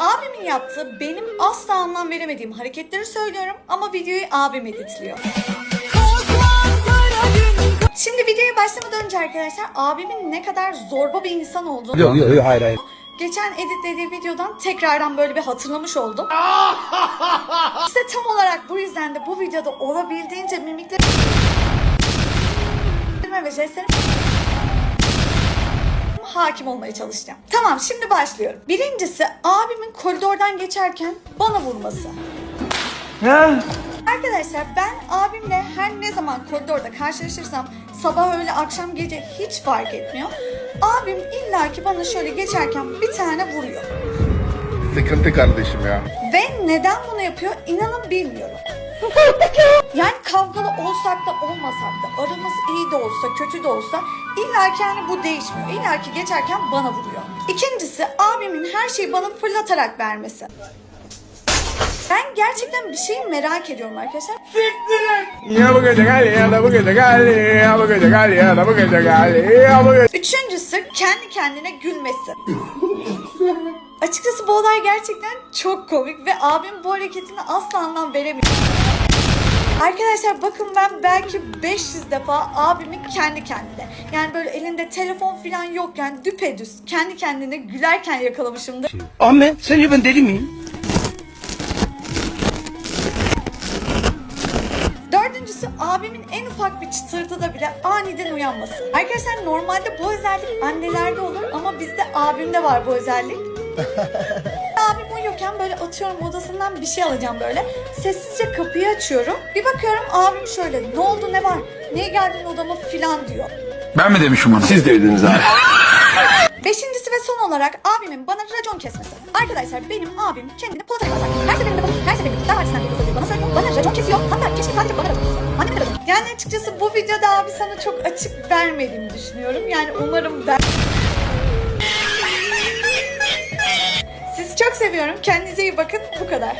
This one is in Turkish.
Abimin yaptığı benim asla anlam veremediğim hareketleri söylüyorum ama videoyu abim editliyor. Şimdi videoya başlamadan önce arkadaşlar abimin ne kadar zorba bir insan olduğunu Yok yok yok hayır hayır. geçen editlediği videodan tekrardan böyle bir hatırlamış oldum. işte tam olarak bu yüzden de bu videoda olabildiğince mimiklerime ve jestlerime hakim olmaya çalışacağım. Tamam şimdi başlıyorum. Birincisi abimin koridordan geçerken bana vurması. Arkadaşlar ben abimle her ne zaman koridorda karşılaşırsam sabah öğle akşam gece hiç fark etmiyor. Abim illaki bana şöyle geçerken bir tane vuruyor. Sıkıntı kardeşim ya. Ve neden bunu yapıyor inanın bilmiyorum. Yani kavgalı olsak da olmasak da aramız iyi de olsa kötü de olsa illaki yani bu değişmiyor. İllaki geçerken bana vuruyor. İkincisi abimin her şeyi bana fırlatarak vermesi. Ben gerçekten bir şeyi merak ediyorum arkadaşlar. Ya bu gece gel ya da bu gece gel ya bu gece gel ya da bu gece gel ya bu gece. Üçüncüsü kendi kendine gülmesi. Açıkçası bu olay gerçekten çok komik ve abim bu hareketine asla anlam veremiyor. Arkadaşlar bakın ben belki 500 defa abimi kendi kendine yani böyle elinde telefon falan yokken düpedüz kendi kendine gülerken yakalamışımdır. Ahmet sence ben deli miyim? Dördüncüsü abimin en ufak bir çıtırtıda bile aniden uyanması. Arkadaşlar normalde bu özellik annelerde olur ama bizde abimde var bu özellik. Abim uyuyorken böyle atıyorum odasından bir şey alacağım böyle. Sessizce kapıyı açıyorum. Bir bakıyorum abim şöyle ne oldu ne var? Niye geldin odama filan diyor. Ben mi demişim onu? Siz dediniz abi. Beşincisi ve son olarak abimin bana racon kesmesi. Arkadaşlar benim abim kendini Polat'a yazar. Her seferinde bakın her seferinde davacısından geliyor soruyor bana söylüyor. Bana racon kesiyor. Hatta keşke sadece bana racon kesse. Anneme de racon. Yani açıkçası bu videoda abi sana çok açık vermediğimi düşünüyorum. Yani umarım ben... çok seviyorum. Kendinize iyi bakın. Bu kadar.